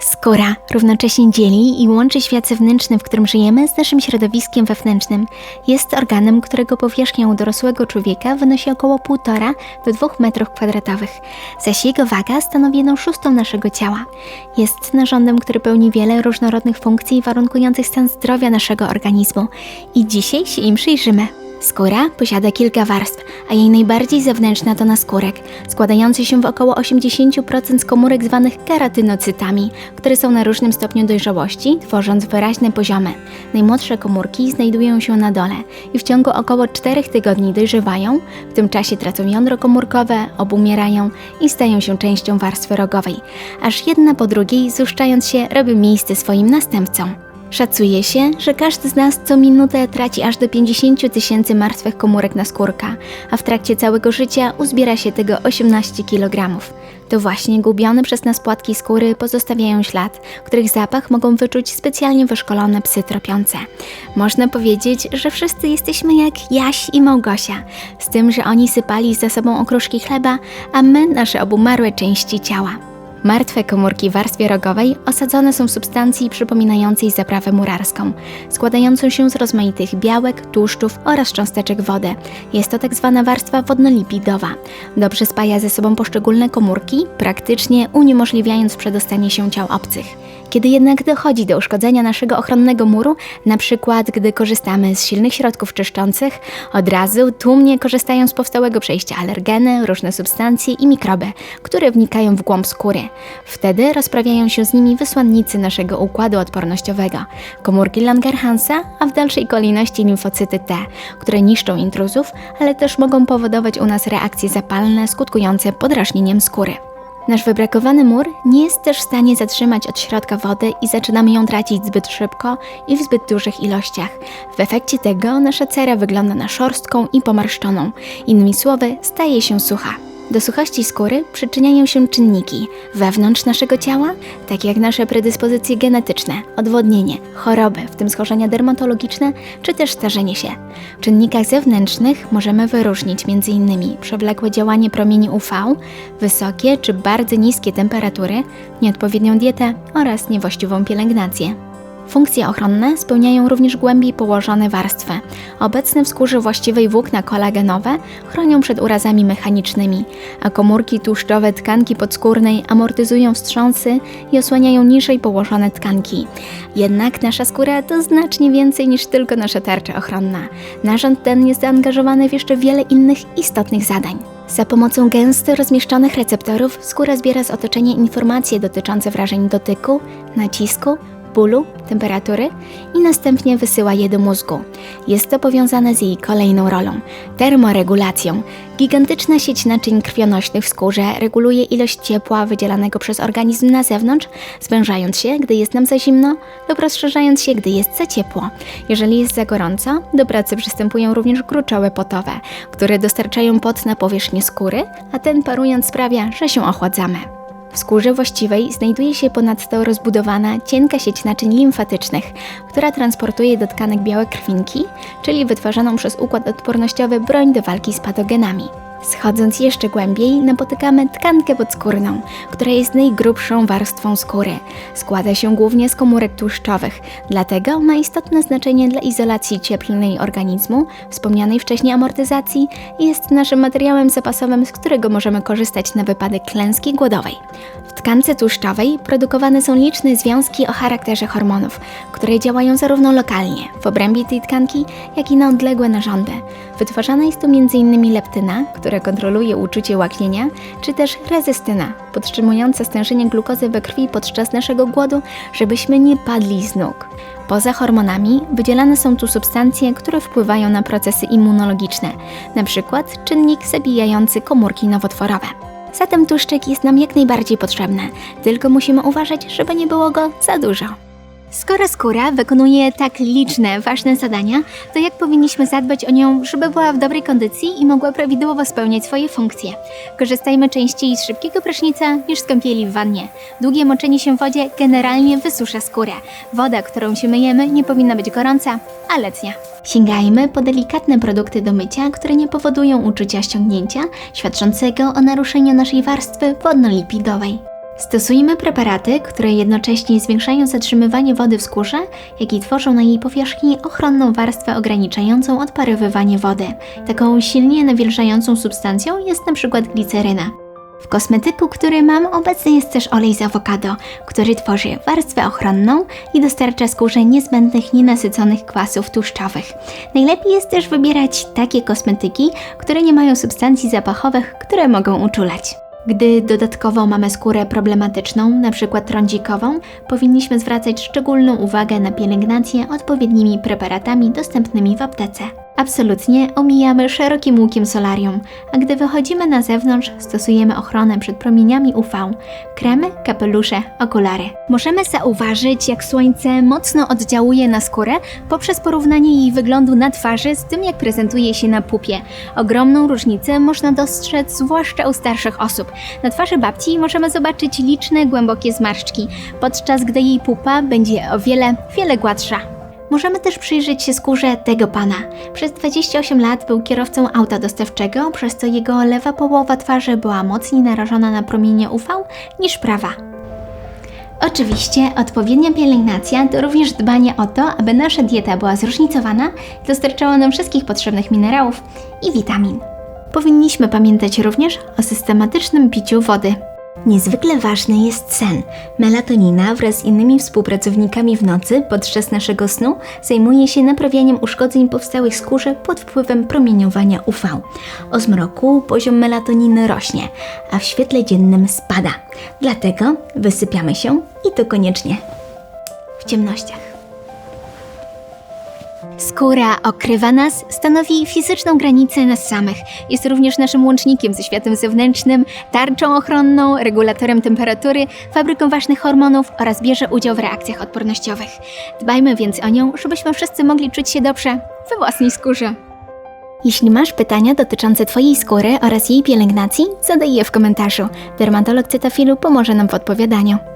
Skóra równocześnie dzieli i łączy świat zewnętrzny, w którym żyjemy, z naszym środowiskiem wewnętrznym. Jest organem, którego powierzchnia u dorosłego człowieka wynosi około 1,5 do 2 m2, zaś jego waga stanowi 1 szóstą naszego ciała. Jest narządem, który pełni wiele różnorodnych funkcji warunkujących stan zdrowia naszego organizmu i dzisiaj się im przyjrzymy. Skóra posiada kilka warstw, a jej najbardziej zewnętrzna to naskórek, składający się w około 80% z komórek zwanych keratynocytami, które są na różnym stopniu dojrzałości, tworząc wyraźne poziomy. Najmłodsze komórki znajdują się na dole i w ciągu około 4 tygodni dojrzewają, w tym czasie tracą jądro komórkowe, obumierają i stają się częścią warstwy rogowej, aż jedna po drugiej, zuszczając się, robi miejsce swoim następcom. Szacuje się, że każdy z nas co minutę traci aż do 50 tysięcy martwych komórek na skórka, a w trakcie całego życia uzbiera się tego 18 kg. To właśnie gubione przez nas płatki skóry pozostawiają ślad, których zapach mogą wyczuć specjalnie wyszkolone psy tropiące. Można powiedzieć, że wszyscy jesteśmy jak Jaś i Małgosia, z tym, że oni sypali za sobą okruszki chleba, a my nasze obumarłe części ciała. Martwe komórki w warstwie rogowej osadzone są substancji przypominającej zaprawę murarską, składającą się z rozmaitych białek, tłuszczów oraz cząsteczek wody. Jest to tak zwana warstwa wodnolipidowa. Dobrze spaja ze sobą poszczególne komórki, praktycznie uniemożliwiając przedostanie się ciał obcych. Kiedy jednak dochodzi do uszkodzenia naszego ochronnego muru, na przykład gdy korzystamy z silnych środków czyszczących, od razu tłumnie korzystają z powstałego przejścia alergeny, różne substancje i mikroby, które wnikają w głąb skóry. Wtedy rozprawiają się z nimi wysłannicy naszego układu odpornościowego, komórki Langerhansa, a w dalszej kolejności limfocyty T, które niszczą intruzów, ale też mogą powodować u nas reakcje zapalne skutkujące podrażnieniem skóry. Nasz wybrakowany mur nie jest też w stanie zatrzymać od środka wody i zaczynamy ją tracić zbyt szybko i w zbyt dużych ilościach. W efekcie tego nasza cera wygląda na szorstką i pomarszczoną. Innymi słowy, staje się sucha. Do suchości skóry przyczyniają się czynniki wewnątrz naszego ciała, takie jak nasze predyspozycje genetyczne, odwodnienie, choroby, w tym schorzenia dermatologiczne, czy też starzenie się. W czynnikach zewnętrznych możemy wyróżnić m.in. przewlekłe działanie promieni UV, wysokie czy bardzo niskie temperatury, nieodpowiednią dietę oraz niewłaściwą pielęgnację. Funkcje ochronne spełniają również głębiej położone warstwy. Obecne w skórze właściwej włókna kolagenowe chronią przed urazami mechanicznymi, a komórki tłuszczowe tkanki podskórnej amortyzują wstrząsy i osłaniają niżej położone tkanki. Jednak nasza skóra to znacznie więcej niż tylko nasza tarcza ochronna. Narząd ten jest zaangażowany w jeszcze wiele innych istotnych zadań. Za pomocą gęsto rozmieszczonych receptorów skóra zbiera z otoczenia informacje dotyczące wrażeń dotyku, nacisku, bólu, temperatury i następnie wysyła je do mózgu. Jest to powiązane z jej kolejną rolą termoregulacją. Gigantyczna sieć naczyń krwionośnych w skórze reguluje ilość ciepła wydzielanego przez organizm na zewnątrz, zwężając się, gdy jest nam za zimno, lub rozszerzając się, gdy jest za ciepło. Jeżeli jest za gorąco, do pracy przystępują również gruczoły potowe, które dostarczają pot na powierzchnię skóry, a ten parując sprawia, że się ochładzamy. W skórze właściwej znajduje się ponadto rozbudowana, cienka sieć naczyń limfatycznych, która transportuje do tkanek białe krwinki, czyli wytwarzaną przez układ odpornościowy broń do walki z patogenami. Schodząc jeszcze głębiej, napotykamy tkankę podskórną, która jest najgrubszą warstwą skóry. Składa się głównie z komórek tłuszczowych, dlatego ma istotne znaczenie dla izolacji cieplnej organizmu, wspomnianej wcześniej amortyzacji i jest naszym materiałem zapasowym, z którego możemy korzystać na wypadek klęski głodowej. W tkance tłuszczowej produkowane są liczne związki o charakterze hormonów, które działają zarówno lokalnie, w obrębie tej tkanki, jak i na odległe narządy. Wytwarzana jest tu m.in. leptyna, która kontroluje uczucie łaknienia, czy też rezystyna, podtrzymująca stężenie glukozy we krwi podczas naszego głodu, żebyśmy nie padli z nóg. Poza hormonami wydzielane są tu substancje, które wpływają na procesy immunologiczne, np. czynnik zabijający komórki nowotworowe. Zatem tłuszczyk jest nam jak najbardziej potrzebny, tylko musimy uważać, żeby nie było go za dużo. Skoro skóra wykonuje tak liczne, ważne zadania, to jak powinniśmy zadbać o nią, żeby była w dobrej kondycji i mogła prawidłowo spełniać swoje funkcje? Korzystajmy częściej z szybkiego prysznica niż z kąpieli w wannie. Długie moczenie się w wodzie generalnie wysusza skórę. Woda, którą się myjemy, nie powinna być gorąca, a letnia. Sięgajmy po delikatne produkty do mycia, które nie powodują uczucia ściągnięcia, świadczącego o naruszeniu naszej warstwy wodnolipidowej. Stosujmy preparaty, które jednocześnie zwiększają zatrzymywanie wody w skórze, jak i tworzą na jej powierzchni ochronną warstwę ograniczającą odparowywanie wody. Taką silnie nawilżającą substancją jest przykład gliceryna. W kosmetyku, który mam, obecny jest też olej z awokado, który tworzy warstwę ochronną i dostarcza skórze niezbędnych nienasyconych kwasów tłuszczowych. Najlepiej jest też wybierać takie kosmetyki, które nie mają substancji zapachowych, które mogą uczulać. Gdy dodatkowo mamy skórę problematyczną, np. trądzikową, powinniśmy zwracać szczególną uwagę na pielęgnację odpowiednimi preparatami dostępnymi w aptece. Absolutnie omijamy szerokim łukiem solarium, a gdy wychodzimy na zewnątrz, stosujemy ochronę przed promieniami UV, kremy, kapelusze, okulary. Możemy zauważyć, jak słońce mocno oddziałuje na skórę poprzez porównanie jej wyglądu na twarzy z tym, jak prezentuje się na pupie. Ogromną różnicę można dostrzec zwłaszcza u starszych osób. Na twarzy babci możemy zobaczyć liczne głębokie zmarszczki, podczas gdy jej pupa będzie o wiele, wiele gładsza. Możemy też przyjrzeć się skórze tego pana. Przez 28 lat był kierowcą auta dostawczego, przez co jego lewa połowa twarzy była mocniej narażona na promienie UV niż prawa. Oczywiście odpowiednia pielęgnacja to również dbanie o to, aby nasza dieta była zróżnicowana dostarczała nam wszystkich potrzebnych minerałów i witamin. Powinniśmy pamiętać również o systematycznym piciu wody. Niezwykle ważny jest sen. Melatonina wraz z innymi współpracownikami w nocy podczas naszego snu zajmuje się naprawianiem uszkodzeń powstałych skórze pod wpływem promieniowania UV. O zmroku poziom melatoniny rośnie, a w świetle dziennym spada. Dlatego wysypiamy się i to koniecznie w ciemnościach. Skóra okrywa nas, stanowi fizyczną granicę nas samych. Jest również naszym łącznikiem ze światem zewnętrznym, tarczą ochronną, regulatorem temperatury, fabryką ważnych hormonów oraz bierze udział w reakcjach odpornościowych. Dbajmy więc o nią, żebyśmy wszyscy mogli czuć się dobrze we własnej skórze. Jeśli masz pytania dotyczące Twojej skóry oraz jej pielęgnacji, zadaj je w komentarzu. Dermatolog Cytafilu pomoże nam w odpowiadaniu.